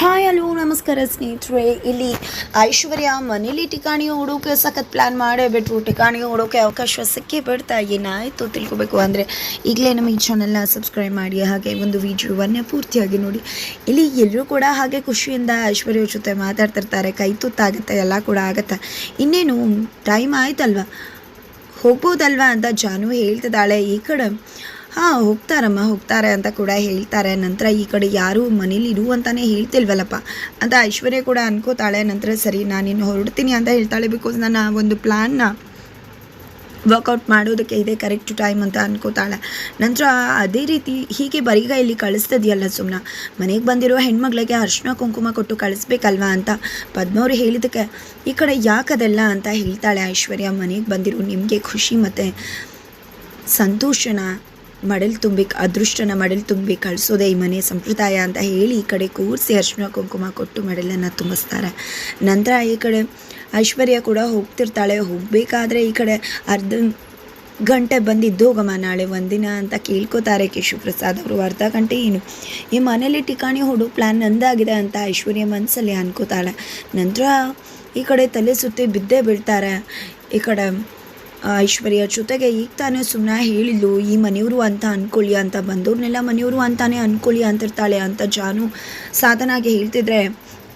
Hi, hello, ನಮಸ್ಕಾರ ಸ್ನೇಹಿತರೆ. ಇಲ್ಲಿ ಐಶ್ವರ್ಯ ಮನೇಲಿ ಠಿಕಾಣಿ ಹುಡುಕೆ ಸಖತ್ ಪ್ಲ್ಯಾನ್ ಮಾಡೇ ಬಿಟ್ರು. ಠಿಕಾಣಿ ಹುಡುಕೆ ಅವಕಾಶ ಸಿಕ್ಕೇ ಬಿಡ್ತಾ ಏನಾಯಿತು ತಿಳ್ಕೊಬೇಕು ಅಂದರೆ ಈಗಲೇ ನಮ್ಮ ಈ ಚಾನಲ್ನ ಸಬ್ಸ್ಕ್ರೈಬ್ ಮಾಡಿ, ಹಾಗೆ ಒಂದು ವಿಡಿಯೋವನ್ನೇ ಪೂರ್ತಿಯಾಗಿ ನೋಡಿ. ಇಲ್ಲಿ ಎಲ್ಲರೂ ಕೂಡ ಹಾಗೆ ಖುಷಿಯಿಂದ ಐಶ್ವರ್ಯ ಜೊತೆ ಮಾತಾಡ್ತಿರ್ತಾರೆ. ಕೈ ತುತ್ತಾಗುತ್ತೆ, ಎಲ್ಲ ಕೂಡ ಆಗುತ್ತೆ. ಇನ್ನೇನು ಟೈಮ್ ಆಯ್ತಲ್ವ? ಹೋಗ್ಬೋದಲ್ವಾ ಅಂತ ಜಾನು ಹೇಳ್ತಿದ್ದಾಳೆ. ಈ ಕಡೆ ಹಾಂ, ಹೋಗ್ತಾರಮ್ಮ, ಹೋಗ್ತಾರೆ ಅಂತ ಕೂಡ ಹೇಳ್ತಾರೆ. ನಂತರ ಈ ಕಡೆ ಯಾರು ಮನೇಲಿ ಇರು ಅಂತಾನೆ ಹೇಳ್ತಿಲ್ವಲ್ಲಪ್ಪ? ಅಂತ ಐಶ್ವರ್ಯ ಕೂಡ ಅನ್ಕೋತಾಳೆ. ನಂತರ ಸರಿ ನಾನಿನ್ನು ಹೊರಡ್ತೀನಿ ಅಂತ ಹೇಳ್ತಾಳೆ. ಬಿಕಾಸ್ ನನ್ನ ಒಂದು ಪ್ಲ್ಯಾನ್ನ ವರ್ಕೌಟ್ ಮಾಡೋದಕ್ಕೆ ಇದೆ ಕರೆಕ್ಟ್ ಟೈಮ್ ಅಂತ ಅನ್ಕೋತಾಳೆ. ನಂತರ ಅದೇ ರೀತಿ ಹೀಗೆ ಬರೀಗ ಇಲ್ಲಿ ಕಳಿಸ್ತಿದೆಯಲ್ಲ ಸುಮ್ಮನೆ ಮನೆಗೆ ಬಂದಿರೋ ಹೆಣ್ಮಗಳಿಗೆ ಅರ್ಶಿನ ಕುಂಕುಮ ಕೊಟ್ಟು ಕಳಿಸ್ಬೇಕಲ್ವಾ ಅಂತ ಪದ್ಮವ್ರು ಹೇಳಿದಕ್ಕೆ ಈ ಕಡೆ ಯಾಕದೆಲ್ಲ ಅಂತ ಹೇಳ್ತಾಳೆ ಐಶ್ವರ್ಯ. ಮನೆಗೆ ಬಂದಿರೋ ನಿಮಗೆ ಖುಷಿ ಮತ್ತು ಸಂತೋಷನ ಮಡಲ್ ತುಂಬಿ ಅದೃಷ್ಟನ ಮಡಲ್ ತುಂಬಿ ಕಳಿಸೋದೇ ಈ ಮನೆ ಸಂಪ್ರದಾಯ ಅಂತ ಹೇಳಿ ಈ ಕಡೆ ಕೂರಿಸಿ ಅರ್ಶಿನ ಕುಂಕುಮ ಕೊಟ್ಟು ಮಡಲನ್ನು ತುಂಬಿಸ್ತಾರೆ. ನಂತರ ಈ ಕಡೆ ಐಶ್ವರ್ಯ ಕೂಡ ಹೋಗ್ತಿರ್ತಾಳೆ. ಹೋಗಬೇಕಾದ್ರೆ ಈ ಕಡೆ ಅರ್ಧ ಗಂಟೆ ಬಂದಿದ್ದು ಹೋಗಮ್ಮ, ನಾಳೆ ಒಂದಿನ ಅಂತ ಕೇಳ್ಕೊತಾರೆ ಕೇಶವಪ್ರಸಾದ್ ಅವರು. ಅರ್ಧ ಗಂಟೆ ಏನು? ಈ ಮನೇಲಿ ಠಿಕಾಣಿ ಹೊಡೋ ಪ್ಲ್ಯಾನ್ ನಂದಾಗಿದೆ ಅಂತ ಐಶ್ವರ್ಯ ಮನಸ್ಸಲ್ಲಿ ಅನ್ಕೋತಾಳೆ. ನಂತರ ಈ ಕಡೆ ತಲೆ ಸುತ್ತಿ ಬಿದ್ದೇ ಬೀಳ್ತಾರೆ. ಈ ಕಡೆ ಐಶ್ವರ್ಯ ಜೊತೆಗೆ ಈಗ ತಾನೇ ಸುಮ್ಮನೆ ಹೇಳಿದ್ಲು, ಈ ಮನೆಯವರು ಅಂತ ಅನ್ಕೊಳ್ಳಿ ಅಂತ. ಬಂದವ್ರನ್ನೆಲ್ಲ ಮನೆಯವರು ಅಂತಾನೆ ಅನ್ಕೊಳ್ಳಿ ಅಂತಿರ್ತಾಳೆ ಅಂತ ಜಾನು ಸಾಧನಾಗೆ ಹೇಳ್ತಿದ್ರೆ,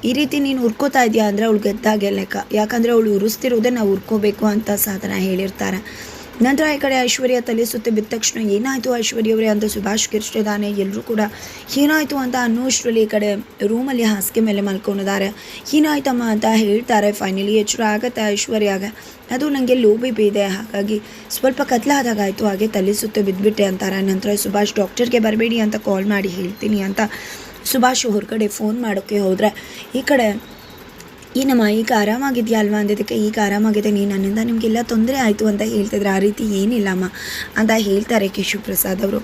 ಈ ರೀತಿ ನೀನು ಉರ್ಕೋತಾ ಇದೆಯಾ? ಅಂದರೆ ಅವಳು ಗೆದ್ದಾಗೆ ಲೆಕ್ಕ. ಯಾಕಂದರೆ ಅವಳು ಉರಿಸ್ತಿರೋದೇ ನಾವು ಉರ್ಕೋಬೇಕು ಅಂತ ಸಾಧನ ಹೇಳಿರ್ತಾರೆ. ನಂತರ ಈ ಕಡೆ ಐಶ್ವರ್ಯ ತಲೆ ಸುತ್ತೆ ಬಿದ್ದ ತಕ್ಷಣ ಏನಾಯಿತು ಐಶ್ವರ್ಯವರೇ ಅಂತ ಸುಭಾಷ್ ಕಿರ್ಚಿದಾನೆ ಎಲ್ಲರೂ ಕೂಡ ಏನಾಯಿತು ಅಂತ ಅನ್ನೋಷ್ಟರಲ್ಲಿ ಈ ಕಡೆ ರೂಮಲ್ಲಿ ಹಾಸಿಗೆ ಮೇಲೆ ಮಲ್ಕೊಂಡಿದ್ದಾರೆ. ಏನಾಯ್ತಮ್ಮ ಅಂತ ಹೇಳ್ತಾರೆ. ಫೈನಲಿ ಎಚ್ಚರ ಆಗತ್ತೆ ಐಶ್ವರ್ಯಾಗ. ಅದು ನನಗೆ ಲೋಬಿ ಬಿ ಇದೆ. ಹಾಗಾಗಿ ಸ್ವಲ್ಪ ಕತ್ಲಾದಾಗಾಯಿತು ಹಾಗೆ ತಲೆ ಸುತ್ತ ಬಿದ್ದುಬಿಟ್ಟೆ ಅಂತಾರೆ. ನಂತರ ಸುಭಾಷ್ ಡಾಕ್ಟರ್ಗೆ ಬರಬೇಡಿ ಅಂತ ಕಾಲ್ ಮಾಡಿ ಹೇಳ್ತೀನಿ ಅಂತ ಸುಭಾಷ್ ಹೊರಗಡೆ ಫೋನ್ ಮಾಡೋಕ್ಕೆ ಹೋದರೆ ಈ ಕಡೆ ಏನಮ್ಮ ಈಗ ಆರಾಮಾಗಿದೆಯಾ ಅಲ್ವಾ? ಅಂದಿದ್ದಕ್ಕೆ ಈಗ ಆರಾಮಾಗಿದೆ, ನೀನು ನನ್ನಿಂದ ನಿಮಗೆಲ್ಲ ತೊಂದರೆ ಆಯಿತು ಅಂತ ಹೇಳ್ತಿದ್ರೆ. ಆ ರೀತಿ ಏನಿಲ್ಲಮ್ಮ ಅಂತ ಹೇಳ್ತಾರೆ ಕೇಶವ್ ಪ್ರಸಾದ್ ಅವರು.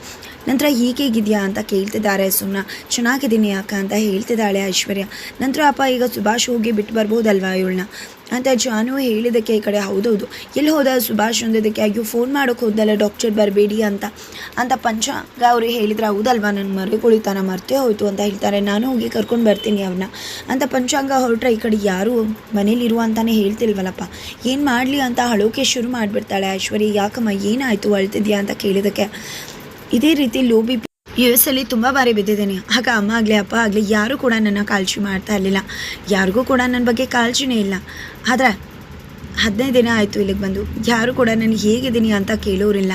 ನಂತರ ಹೀಗೇಗಿದೆಯಾ ಅಂತ ಕೇಳ್ತಿದ್ದಾರೆ ಸುಮ್ಮನೆ ಚೆನ್ನಾಗಿದ್ದೀನಿ ಅಕ್ಕ ಅಂತ ಹೇಳ್ತಿದ್ದಾಳೆ ಐಶ್ವರ್ಯ. ನಂತರ ಅಪ್ಪ ಈಗ ಸುಭಾಷ್ ಹೋಗಿ ಬಿಟ್ಟು ಬರ್ಬೋದಲ್ವಾ ಇವಳನ್ನ? ಅಂತ ಜಾನು ಹೇಳಿದ್ದಕ್ಕೆ ಈ ಕಡೆ ಹೌದೌದು. ಎಲ್ಲಿ ಹೋದ ಸುಭಾಷ್ ಅಂದಿದ್ದಕ್ಕೆ ಅಯ್ಯೋ ಫೋನ್ ಮಾಡೋಕೆ ಹೋದಲ್ಲ ಡಾಕ್ಟರ್ ಬರಬೇಡಿ ಅಂತ. ಅಂತ ಪಂಚಾಂಗ ಅವರು ಹೇಳಿದ್ರೆ ಹೌದಲ್ವಾ ನನ್ನ ಮರೆಗೊಳಿತಾನ ಮರ್ತೇ ಹೋಯ್ತು ಅಂತ ಹೇಳ್ತಾರೆ. ನಾನು ಹೋಗಿ ಕರ್ಕೊಂಡು ಬರ್ತೀನಿ ಅವನ್ನ ಅಂತ ಪಂಚಾಂಗ ಹೊರಟ್ರೆ ಈ ಕಡೆ ಯಾರು ಮನೇಲಿರುವ ಅಂತಾನೆ ಹೇಳ್ತಿಲ್ವಲ್ಲಪ್ಪ. ಏನು ಮಾಡಲಿ ಅಂತ ಅಳೋಕೆ ಶುರು ಮಾಡಿಬಿಡ್ತಾಳೆ ಐಶ್ವರ್ಯ. ಯಾಕಮ್ಮ, ಏನಾಯಿತು, ಅಳ್ತಿದ್ಯಾ ಅಂತ ಕೇಳಿದ್ದಕ್ಕೆ ಇದೇ ರೀತಿ ಲೋ ಬಿ ಯು ಎಸ್ ಅಲ್ಲಿ ತುಂಬ ಬಾರಿ ಬಿದ್ದಿದ್ದೀನಿ. ಆಗ ಅಮ್ಮ ಆಗಲಿ, ಅಪ್ಪ ಆಗಲಿ, ಯಾರೂ ಕೂಡ ನನ್ನ ಕಾಳಜಿ ಮಾಡ್ತಾ ಇರಲಿಲ್ಲ. ಯಾರಿಗೂ ಕೂಡ ನನ್ನ ಬಗ್ಗೆ ಕಾಳಜಿನೇ ಇಲ್ಲ. ಆದರೆ ಹದಿನೈದು ದಿನ ಆಯಿತು ಇಲ್ಲಿಗೆ ಬಂದು. ಯಾರು ಕೂಡ ನಾನು ಹೇಗಿದ್ದೀನಿ ಅಂತ ಕೇಳೋರಿಲ್ಲ.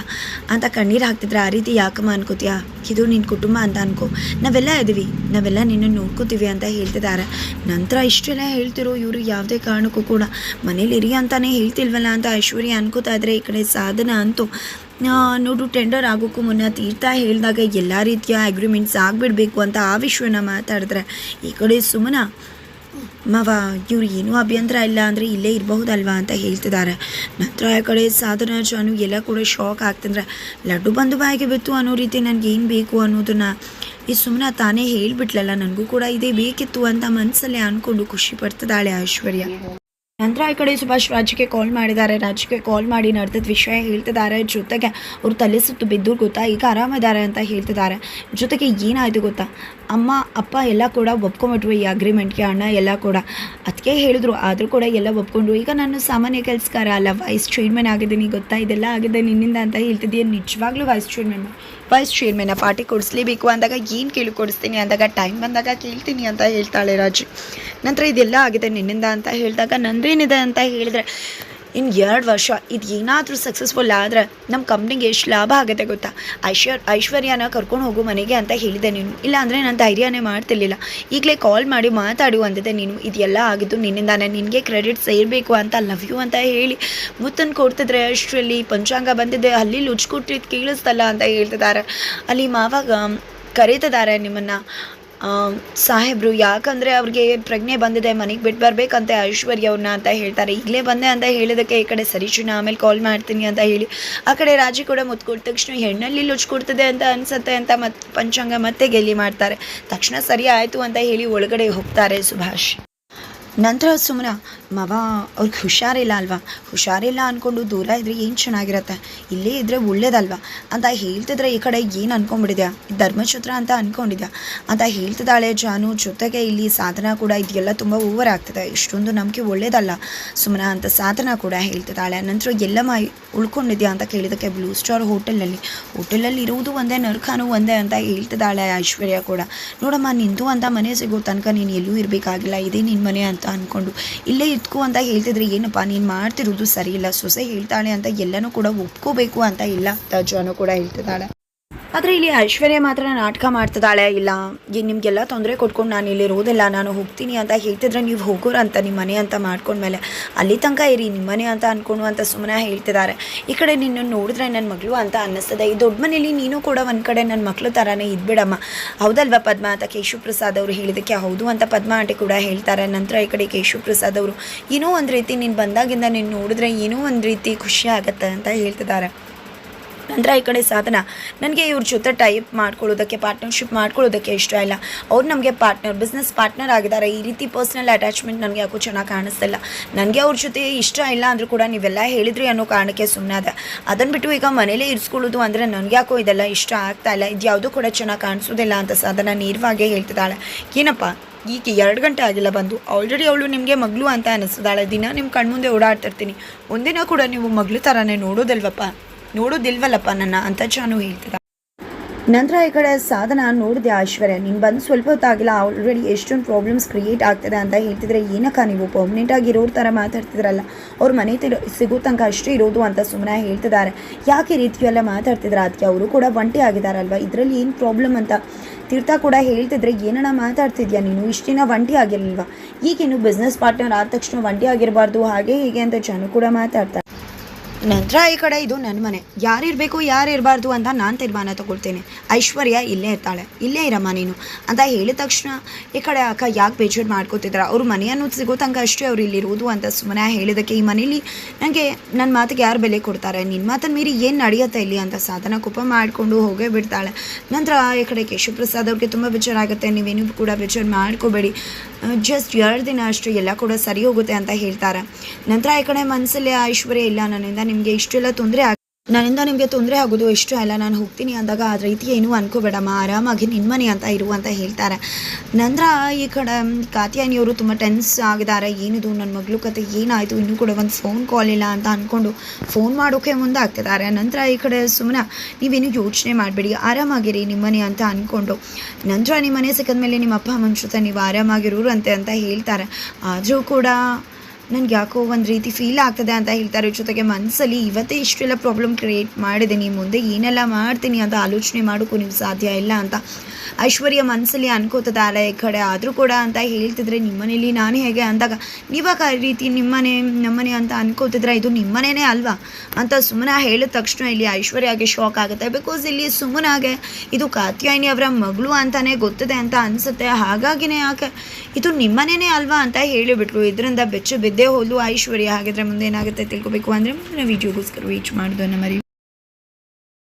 ಅಂತ ಕಣ್ಣೀರು ಹಾಕ್ತಿದ್ರೆ ಆ ರೀತಿ ಯಾಕಮ್ಮ ಅನ್ಕೋತೀಯಾ? ಇದು ನಿನ್ನ ಕುಟುಂಬ ಅಂತ ಅನ್ಕೋ. ನಾವೆಲ್ಲ ಇದ್ದೀವಿ. ನಾವೆಲ್ಲ ನಿನ್ನ ನೋಡ್ಕೋತೀವಿ ಅಂತ ಹೇಳ್ತಿದ್ದಾರೆ. ನಂತರ ಇಷ್ಟೆಲ್ಲ ಹೇಳ್ತಿರೋ ಇವರು ಯಾವುದೇ ಕಾರಣಕ್ಕೂ ಕೂಡ ಮನೇಲಿ ಇರಿ ಅಂತಾನೆ ಹೇಳ್ತಿಲ್ವಲ್ಲ ಅಂತ ಐಶ್ವರ್ಯ ಅನ್ಕೋತಾ ಇದ್ರೆ ಈ ಕಡೆ ಸಾಧನ ಅಂತೂ ನೋಡು ಟೆಂಡರ್ ಆಗೋಕ್ಕೂ ಮುನ್ನ ತೀರ್ಥ ಹೇಳಿದಾಗ ಎಲ್ಲ ರೀತಿಯ ಅಗ್ರಿಮೆಂಟ್ಸ್ ಆಗಿಬಿಡಬೇಕು ಅಂತ ಆ ವಿಷಯನ ಮಾತಾಡಿದ್ರೆ. ಈ ಕಡೆ ಸುಮನ, ಮಾವ, ಇವ್ರು ಏನೂ ಅಭ್ಯಂತರ ಇಲ್ಲ ಅಂದರೆ ಇಲ್ಲೇ ಇರಬಹುದಲ್ವಾ ಅಂತ ಹೇಳ್ತಿದ್ದಾರೆ. ನಂತರ ಆ ಕಡೆ ಸಾಧನ, ಜಾನು ಎಲ್ಲ ಕೂಡ ಶಾಕ್ ಆಗ್ತಂದ್ರೆ, ಲಡ್ಡು ಬಂದು ಬಾಯಿಗೆ ಬಿತ್ತು ಅನ್ನೋ ರೀತಿ ನನಗೆ ಏನು ಬೇಕು ಅನ್ನೋದನ್ನು. ಈ ಸುಮ್ಮನೆ ತಾನೇ ಹೇಳಿಬಿಟ್ಲಲ್ಲ, ನನಗೂ ಕೂಡ ಇದೇ ಬೇಕಿತ್ತು ಅಂತ ಮನಸ್ಸಲ್ಲೇ ಅಂದ್ಕೊಂಡು ಖುಷಿ ಪಡ್ತಿದ್ದಾಳೆ ಐಶ್ವರ್ಯ. ನಂತರ ಈ ಕಡೆ ಸುಭಾಷ್ ರಾಜ್ಯಕ್ಕೆ ಕಾಲ್ ಮಾಡಿದ್ದಾರೆ. ರಾಜ್ಯಕ್ಕೆ ಕಾಲ್ ಮಾಡಿ ನಡೆದ ವಿಷಯ ಹೇಳ್ತಿದ್ದಾರೆ. ಜೊತೆಗೆ ಅವರು ತಲೆ ಸುತ್ತು ಬಿದ್ದು ಗೊತ್ತಾ? ಈಗ ಆರಾಮಿದ್ದಾರೆ ಅಂತ ಹೇಳ್ತಿದ್ದಾರೆ. ಜೊತೆಗೆ ಏನಾಯಿತು ಗೊತ್ತಾ? ಅಮ್ಮ, ಅಪ್ಪ ಎಲ್ಲ ಕೂಡ ಒಪ್ಕೊಂಬಿಟ್ರು ಈ ಅಗ್ರಿಮೆಂಟ್ಗೆ ಅಣ್ಣ ಎಲ್ಲ ಕೂಡ. ಅದಕ್ಕೆ ಹೇಳಿದ್ರು, ಆದರೂ ಕೂಡ ಎಲ್ಲ ಒಪ್ಕೊಂಡ್ರು. ಈಗ ನಾನು ಸಾಮಾನ್ಯ ಕೆಲಸಕಾರ ಅಲ್ಲ ವೈಸ್ ಚೇರ್ಮನ್ ಆಗಿದ್ದೀನಿ, ಗೊತ್ತಾ? ಇದೆಲ್ಲ ಆಗಿದೆ ನಿನ್ನಿಂದ ಅಂತ ಹೇಳ್ತಿದ್ದೀಯ? ನಿಜವಾಗ್ಲೂ ವೈಸ್ ಚೇರ್ಮನ್ ವೈಸ್ ಚೇರ್ಮನ್ನ ಪಾರ್ಟಿ ಕೊಡಿಸ್ಲೇಬೇಕು ಅಂದಾಗ ಏನು ಕೇಳಿ ಕೊಡಿಸ್ತೀನಿ ಅಂದಾಗ ಟೈಮ್ ಬಂದಾಗ ಕೇಳ್ತೀನಿ ಅಂತ ಹೇಳ್ತಾಳೆ ರಾಜು. ನಂತರ ಇದೆಲ್ಲ ಆಗಿದೆ ನಿನ್ನಿಂದ ಅಂತ ಹೇಳಿದಾಗ ನಂದೇನಿದೆ ಅಂತ ಹೇಳಿದ್ರೆ ಇನ್ನು ಎರಡು ವರ್ಷ ಇದು ಏನಾದರೂ ಸಕ್ಸಸ್ಫುಲ್ ಆದರೆ ನಮ್ಮ ಕಂಪ್ನಿಗೆ ಎಷ್ಟು ಲಾಭ ಆಗುತ್ತೆ ಗೊತ್ತಾ? ಐಶ್ವರ್ ಐಶ್ವರ್ಯನ ಕರ್ಕೊಂಡು ಹೋಗು ಮನೆಗೆ ಅಂತ ಹೇಳಿದೆ ನೀನು. ಇಲ್ಲ ಅಂದರೆ ನಾನು ಧೈರ್ಯನೇ ಮಾಡ್ತಿರ್ಲಿಲ್ಲ. ಈಗಲೇ ಕಾಲ್ ಮಾಡಿ ಮಾತಾಡು ಅಂದಿದೆ ನೀನು. ಇದೆಲ್ಲ ಆಗಿದ್ದು ನಿನ್ನಿಂದಾನೆ ನಿನಗೆ ಕ್ರೆಡಿಟ್ ಸೇರಬೇಕು ಅಂತ ಲವ್ ಯು ಅಂತ ಹೇಳಿ ಮುತ್ತನ್ನು ಕೊಡ್ತಿದ್ರೆ ಅಷ್ಟರಲ್ಲಿ ಪಂಚಾಂಗ ಬಂದಿದೆ. ಅಲ್ಲಿ ಲುಚ್ಕೊಟ್ಟಿದ್ದು ಕೇಳಿಸ್ತಲ್ಲ ಅಂತ ಹೇಳ್ತಿದ್ದಾರೆ ಅಲ್ಲಿ ಮಾವಾಗ ಕರೀತಿದ್ದಾರೆ ನಿಮ್ಮನ್ನು. ಸಾಹೇಬ್ರು, ಯಾಕಂದರೆ ಅವ್ರಿಗೆ ಪ್ರಜ್ಞೆ ಬಂದಿದೆ, ಮನೆಗೆ ಬಿಟ್ಟು ಬರಬೇಕಂತೆ ಐಶ್ವರ್ಯ ಅವ್ರನ್ನ ಅಂತ ಹೇಳ್ತಾರೆ. ಈಗಲೇ ಬಂದೆ ಅಂತ ಹೇಳಿದಕ್ಕೆ ಈ ಕಡೆ ಸರೀಶುನ ಆಮೇಲೆ ಕಾಲ್ ಮಾಡ್ತೀನಿ ಅಂತ ಹೇಳಿ, ಆ ಕಡೆ ರಾಜಿ ಕೂಡ ಮುತ್ಕೊಟ್ಟ ತಕ್ಷಣ ಹೆಣ್ಣಲ್ಲಿ ಲುಚ್ಕೊಡ್ತದೆ ಅಂತ ಅನಿಸುತ್ತೆ ಅಂತ ಮತ್ತೆ ಪಂಚಾಂಗ ಮತ್ತೆ ಗೆಲ್ಲಿ ಮಾಡ್ತಾರೆ. ತಕ್ಷಣ ಸರಿ ಆಯಿತು ಅಂತ ಹೇಳಿ ಒಳಗಡೆ ಹೋಗ್ತಾರೆ ಸುಭಾಷ್. ನಂತರ ಸುಮ್ಮನ ಮವ, ಅವ್ರಿಗೆ ಹುಷಾರಿಲ್ಲ ಅಲ್ವಾ? ಹುಷಾರಿಲ್ಲ ಅಂದ್ಕೊಂಡು ದೂರ ಇದ್ರೆ ಏನು ಚೆನ್ನಾಗಿರತ್ತೆ? ಇಲ್ಲೇ ಇದ್ದರೆ ಒಳ್ಳೇದಲ್ವಾ? ಅಂತ ಹೇಳ್ತಿದ್ರೆ ಈ ಕಡೆ ಏನು ಅನ್ಕೊಂಡ್ಬಿಟ್ಟಿದ್ಯಾ? ಧರ್ಮಚತ್ರ ಅಂತ ಅಂದ್ಕೊಂಡಿದ್ಯಾ ಅಂತ ಹೇಳ್ತಿದ್ದಾಳೆ ಜಾನು. ಜೊತೆಗೆ ಇಲ್ಲಿ ಸಾಧನ ಕೂಡ ಇದೆಲ್ಲ ತುಂಬ ಓವರ್ ಆಗ್ತದೆ. ಇಷ್ಟೊಂದು ನಂಬಿಕೆ ಒಳ್ಳೇದಲ್ಲ. ಸುಮ್ಮನ ಅಂತ ಸಾಧನ ಕೂಡ ಹೇಳ್ತಿದ್ದಾಳೆ. ನಂತರ ಎಲ್ಲಮ್ಮ ಉಳ್ಕೊಂಡಿದ್ಯಾ ಅಂತ ಕೇಳಿದಕ್ಕೆ ಬ್ಲೂ ಸ್ಟಾರ್ ಹೋಟೆಲಲ್ಲಿ ಹೋಟೆಲಲ್ಲಿ ಇರುವುದು ಒಂದೇ ನರ್ಖಾನು ಒಂದೇ ಅಂತ ಹೇಳ್ತಿದ್ದಾಳೆ ಐಶ್ವರ್ಯ ಕೂಡ. ನೋಡಮ್ಮ, ನಿಂದು ಅಂತ ಮನೆ ಸಿಗೋ ತನಕ ನೀನು ಎಲ್ಲೂ ಇರಬೇಕಾಗಿಲ್ಲ. ಇದೇ ನಿನ್ನ ಮನೆ ಅಂತ ಅಂದ್ಕೊಂಡು ಇಲ್ಲೇ ಇದ್ಕೋ ಅಂತ ಹೇಳ್ತಿದ್ರೆ, ಏನಪ್ಪ, ನೀನು ಮಾಡ್ತಿರೋದು ಸರಿ ಇಲ್ಲ ಸೊಸೆ ಹೇಳ್ತಾಳೆ ಅಂತ ಎಲ್ಲನೂ ಕೂಡ ಒಪ್ಕೋಬೇಕು ಅಂತ ಇಲ್ಲ ತಾಜು ಕೂಡ ಹೇಳ್ತಿದ್ದಾಳೆ. ಆದರೆ ಇಲ್ಲಿ ಐಶ್ವರ್ಯ ಮಾತ್ರ ನಾಟಕ ಮಾಡ್ತಿದ್ದಾಳೆ. ಇಲ್ಲ ನಿಮಗೆಲ್ಲ ತೊಂದರೆ ಕೊಟ್ಕೊಂಡು ನಾನು ಇಲ್ಲಿ ಇರೋದಿಲ್ಲ. ನಾನು ಹೋಗ್ತೀನಿ ಅಂತ ಹೇಳ್ತಿದ್ರೆ ನೀವು ಹೋಗೋರು ಅಂತ ನಿಮ್ಮ ಮನೆ ಅಂತ ಮಾಡ್ಕೊಂಡ್ಮೇಲೆ. ಅಲ್ಲಿ ತನಕ ಇರಿ ನಿಮ್ಮ ಮನೆ ಅಂತ ಅಂದ್ಕೊಂಡು ಅಂತ ಸುಮ್ಮನೆ ಹೇಳ್ತಿದ್ದಾರೆ ಈ ಕಡೆ ನಿನ್ನ ನೋಡಿದ್ರೆ ನನ್ನ ಮಗಳು ಅಂತ ಅನ್ನಿಸ್ತದೆ. ಈ ದೊಡ್ಡ ಮನೇಲಿ ನೀನು ಕೂಡ ಒಂದು ಕಡೆ ನನ್ನ ಮಕ್ಕಳು ಥರನೇ ಇದ್ಬಿಡಮ್ಮ. ಹೌದಲ್ವಾ ಪದ್ಮ ಅಂತ ಕೇಶವ ಪ್ರಸಾದ್ ಅವರು ಹೇಳಿದಕ್ಕೆ? ಹೌದು ಅಂತ ಪದ್ಮ ಆಂಟಿ ಕೂಡ ಹೇಳ್ತಾರೆ. ನಂತರ ಈ ಕಡೆ ಕೇಶವ ಪ್ರಸಾದ್ ಅವರು, ಏನೋ ಒಂದು ರೀತಿ ನೀನು ಬಂದಾಗಿಂದ ನೀನು ನೋಡಿದ್ರೆ ಏನೋ ಒಂದು ರೀತಿ ಖುಷಿ ಆಗುತ್ತೆ ಅಂತ ಹೇಳ್ತಿದ್ದಾರೆ ನಂತರ ಈ ಕಡೆ ಸಾಧನ, ನನಗೆ ಇವ್ರ ಜೊತೆ ಟೈಪ್ ಮಾಡ್ಕೊಳ್ಳೋದಕ್ಕೆ ಪಾರ್ಟ್ನರ್ಶಿಪ್ ಮಾಡ್ಕೊಳ್ಳೋದಕ್ಕೆ ಇಷ್ಟ ಇಲ್ಲ. ಅವ್ರು ನಮಗೆ ಪಾರ್ಟ್ನರ್ ಬಿಸ್ನೆಸ್ ಪಾರ್ಟ್ನರ್ ಆಗಿದ್ದಾರೆ. ಈ ರೀತಿ ಪರ್ಸ್ನಲ್ ಅಟ್ಯಾಚ್ಮೆಂಟ್ ನನಗೆ ಯಾಕೋ ಚೆನ್ನಾಗಿ ಕಾಣಿಸ್ತಿಲ್ಲ. ನನಗೆ ಅವ್ರ ಜೊತೆ ಇಷ್ಟ ಇಲ್ಲ ಅಂದರೂ ಕೂಡ ನೀವೆಲ್ಲ ಹೇಳಿದ್ರಿ ಅನ್ನೋ ಕಾರಣಕ್ಕೆ ಸುಮ್ಮನೆ ಅದ. ಅದನ್ನು ಬಿಟ್ಟು ಈಗ ಮನೇಲೇ ಇರಿಸ್ಕೊಳ್ಳೋದು ಅಂದರೆ ನನಗೆ ಯಾಕೋ ಇದೆಲ್ಲ ಇಷ್ಟ ಆಗ್ತಾ ಇಲ್ಲ. ಇದು ಯಾವುದೂ ಕೂಡ ಚೆನ್ನಾಗಿ ಕಾಣಿಸೋದಿಲ್ಲ ಅಂತ ಸಾಧನ ನೇರವಾಗೇ ಹೇಳ್ತಿದ್ದಾಳೆ. ಏನಪ್ಪ ಈಗ ಎರಡು ಗಂಟೆ ಆಗಿಲ್ಲ ಬಂದು. ಆಲ್ರೆಡಿ ಅವಳು ನಿಮಗೆ ಮಗಳು ಅಂತ ಅನ್ನಿಸ್ತದಾಳೆ ದಿನ ನಿಮ್ಮ ಕಣ್ಮುಂದೆ ಓಡಾಡ್ತಿರ್ತೀನಿ. ಒಂದಿನ ಕೂಡ ನೀವು ಮಗಳು ಥರನೇ ನೋಡೋದಲ್ವಪ್ಪ? ನೋಡೋದಿಲ್ವಲ್ಲಪ್ಪ ನನ್ನ ಅಂತ ಚಾನು ಹೇಳ್ತಿದ್ದ ನಂತರ ಈ ಕಡೆ ಸಾಧನ ನೋಡಿದೆ ಐಶ್ವರ್ಯ, ನೀನು ಬಂದು ಸ್ವಲ್ಪ ಹೊತ್ತಾಗಿಲ್ಲ ಆಲ್ರೆಡಿ ಎಷ್ಟೊಂದು ಪ್ರಾಬ್ಲಮ್ಸ್ ಕ್ರಿಯೇಟ್ ಆಗ್ತದೆ ಅಂತ ಹೇಳ್ತಿದ್ರೆ, ಏನಕ್ಕ ನೀವು ಪರ್ಮನೆಂಟ್ ಆಗಿ ಇರೋರ ಥರ ಮಾತಾಡ್ತಿದ್ರಲ್ಲ, ಅವ್ರ ಮನೆ ತಿರೋ ಸಿಗೋ ತನಕ ಅಷ್ಟೇ ಇರೋದು ಅಂತ ಸುಮ್ಮನೆ ಹೇಳ್ತಿದ್ದಾರೆ. ಯಾಕೆ ಈ ರೀತಿ ಎಲ್ಲ ಮಾತಾಡ್ತಿದ್ರೆ? ಅದಕ್ಕೆ ಅವರು ಕೂಡ ಒಂಟಿ ಆಗಿದಾರಲ್ವ? ಇದರಲ್ಲಿ ಏನು ಪ್ರಾಬ್ಲಮ್ ಅಂತ ತೀರ್ಥ ಕೂಡ ಹೇಳ್ತಿದ್ರೆ, ಏನಣ್ಣ ಮಾತಾಡ್ತಿದ್ಯಾ ನೀನು? ಇಷ್ಟು ದಿನ ಒಂಟಿ ಆಗಿರಲಿಲ್ವ? ಈಗೇನು ಬಿಸ್ನೆಸ್ ಪಾರ್ಟ್ನರ್ ಆದ ತಕ್ಷಣ ಒಂಟಿ ಆಗಿರಬಾರ್ದು, ಹಾಗೆ ಹೀಗೆ ಅಂತ ಜನ ಕೂಡ ಮಾತಾಡ್ತಾರೆ ನಂತರ ಈ ಕಡೆ ಇದು ನನ್ನ ಮನೆ. ಯಾರಿರಬೇಕು ಯಾರು ಇರಬಾರ್ದು ಅಂತ ನಾನು ತೀರ್ಮಾನ ತೊಗೊಳ್ತೇನೆ. ಐಶ್ವರ್ಯ ಇಲ್ಲೇ ಇರ್ತಾಳೆ. ಇಲ್ಲೇ ಇರಮ್ಮ ನೀನು ಅಂತ ಹೇಳಿದ ತಕ್ಷಣ ಈ ಕಡೆ ಅಕ್ಕ ಯಾಕೆ ಬೇಜಾರು ಮಾಡ್ಕೋತಿದ್ರ? ಅವ್ರ ಮನೆಯನ್ನು ಸಿಗೋ ತನಕ ಅಷ್ಟೇ ಅವ್ರು ಇಲ್ಲಿರುವುದು ಅಂತ ಸುಮ್ಮನೆ ಹೇಳಿದಕ್ಕೆ ಈ ಮನೇಲಿ ನನಗೆ ನನ್ನ ಮಾತಿಗೆ ಯಾರು ಬೆಲೆ ಕೊಡ್ತಾರೆ? ನಿನ್ನ ಮಾತನ್ನು ಮೀರಿ ಏನು ನಡೆಯುತ್ತೆ ಇಲ್ಲಿ ಅಂತ ಸಾಧನ ಕೋಪ ಮಾಡಿಕೊಂಡು ಹೋಗೇ ಬಿಡ್ತಾಳೆ. ನಂತರ ಈ ಕಡೆ ಕೇಶವ ಪ್ರಸಾದ್ ಅವ್ರಿಗೆ ತುಂಬ ಬೇಜಾರಾಗುತ್ತೆ ನೀವೇನು ಕೂಡ ಬೇಜಾರು ಮಾಡ್ಕೋಬೇಡಿ. ಜಸ್ಟ್ ಎರಡು ದಿನ ಅಷ್ಟು ಎಲ್ಲ ಕೂಡ ಸರಿ ಹೋಗುತ್ತೆ ಅಂತ ಹೇಳ್ತಾರೆ. ನಂತರ ಈ ಕಡೆ ಮನಸ್ಸಲ್ಲಿ ಐಶ್ವರ್ಯ ಇಲ್ಲ ನನ್ನಿಂದ ನಿಮಗೆ ಇಷ್ಟೆಲ್ಲ ತೊಂದರೆ ಆಗ ನನ್ನಿಂದ ನಿಮಗೆ ತೊಂದರೆ ಆಗೋದು ಇಷ್ಟು ಅಲ್ಲ. ನಾನು ಹೋಗ್ತೀನಿ ಅಂದಾಗ ಆ ರೀತಿ ಏನು ಅನ್ಕೋಬೇಡಮ್ಮ ಆರಾಮಾಗಿ ನಿನ್ನ ಮನೆ ಅಂತ ಇರು ಅಂತ ಹೇಳ್ತಾರೆ. ನಂತರ ಈ ಕಡೆ ಕಾತ್ಯಾನಿಯವರು ತುಂಬ ಟೆನ್ಸ್ ಆಗಿದ್ದಾರೆ. ಏನಿದು? ನನ್ನ ಮಗಳು ಕತೆ ಏನಾಯಿತು? ಇನ್ನೂ ಕೂಡ ಒಂದು ಫೋನ್ ಕಾಲ್ ಇಲ್ಲ ಅಂತ ಅಂದ್ಕೊಂಡು ಫೋನ್ ಮಾಡೋಕ್ಕೆ ಮುಂದೆ ಆಗ್ತಿದ್ದಾರೆ ನಂತರ ಈ ಕಡೆ ಸುಮ್ಮನೆ ನೀವೇನು ಯೋಚನೆ ಮಾಡಬೇಡಿ. ಆರಾಮಾಗಿರಿ ನಿಮ್ಮನೆ ಅಂತ ಅಂದ್ಕೊಂಡು ನಂತರ ನಿಮ್ಮ ಮನೆ ಸಿಕ್ಕಿದ ಮೇಲೆ ನಿಮ್ಮ ಅಪ್ಪ, ಅಮ್ಮನ ಜೊತೆ ನೀವು ಆರಾಮಾಗಿರೋರು ಅಂತೆ ಅಂತ ಹೇಳ್ತಾರೆ. ಆದರೂ ಕೂಡ ನನಗೆ ಯಾಕೋ ಒಂದು ರೀತಿ ಫೀಲ್ ಆಗ್ತದೆ ಅಂತ ಹೇಳ್ತಾರೆ. ಜೊತೆಗೆ ಮನಸ್ಸಲ್ಲಿ ಇವತ್ತೇ ಇಷ್ಟೆಲ್ಲ ಪ್ರಾಬ್ಲಮ್ ಕ್ರಿಯೇಟ್ ಮಾಡಿದ್ದೀನಿ ಮುಂದೆ ಏನೆಲ್ಲ ಮಾಡ್ತೀನಿ ಅಂತ ಆಲೋಚನೆ ಮಾಡೋಕ್ಕೂ ನಿಮ್ಗೆ ಸಾಧ್ಯ ಇಲ್ಲ ಅಂತ ಐಶ್ವರ್ಯ ಮನಸ್ಸಲ್ಲಿ ಅನ್ಕೋತದಾಳೆ ಈ ಕಡೆ ಆದರೂ ಕೂಡ ಅಂತ ಹೇಳ್ತಿದ್ರೆ ನಿಮ್ಮನೇಲಿ ನಾನು ಹೇಗೆ ಅಂದಾಗ ನೀವಾಗ ಈ ರೀತಿ ನಿಮ್ಮನೆ, ನಮ್ಮನೆ ಅಂತ ಅನ್ಕೋತಿದ್ರೆ? ಇದು ನಿಮ್ಮನೇ ಅಲ್ವಾ? ಅಂತ ಸುಮ್ಮನೆ ಹೇಳಿದ ತಕ್ಷಣ ಇಲ್ಲಿ ಐಶ್ವರ್ಯಗೆ ಶಾಕ್ ಆಗುತ್ತೆ. ಬಿಕಾಸ್ ಇಲ್ಲಿ ಸುಮ್ಮನಾಗೆ ಇದು ಕಾತ್ಯಾಯಿನಿ ಅವರ ಮಗಳು ಅಂತಾನೆ ಗೊತ್ತಿದೆ ಅಂತ ಅನಿಸುತ್ತೆ. ಹಾಗಾಗಿನೇ ಯಾಕೆ ಇದು ನಿಮ್ಮನೇ ಅಲ್ವಾ ಅಂತ ಹೇಳಿಬಿಟ್ರು ಇದರಿಂದ ಬೆಚ್ಚು ಬಿದ್ದೇ ಹೋದ್ಲು ಐಶ್ವರ್ಯ ಹಾಗಿದ್ರೆ ಮುಂದೆ ಏನಾಗುತ್ತೆ ತಿಳ್ಕೊಬೇಕು ಅಂದರೆ ಮುಂದಿನ ವೀಡಿಯೋಗೋಸ್ಕರ ವೀಚ್ ಮಾಡೋದನ್ನು ಮರಿ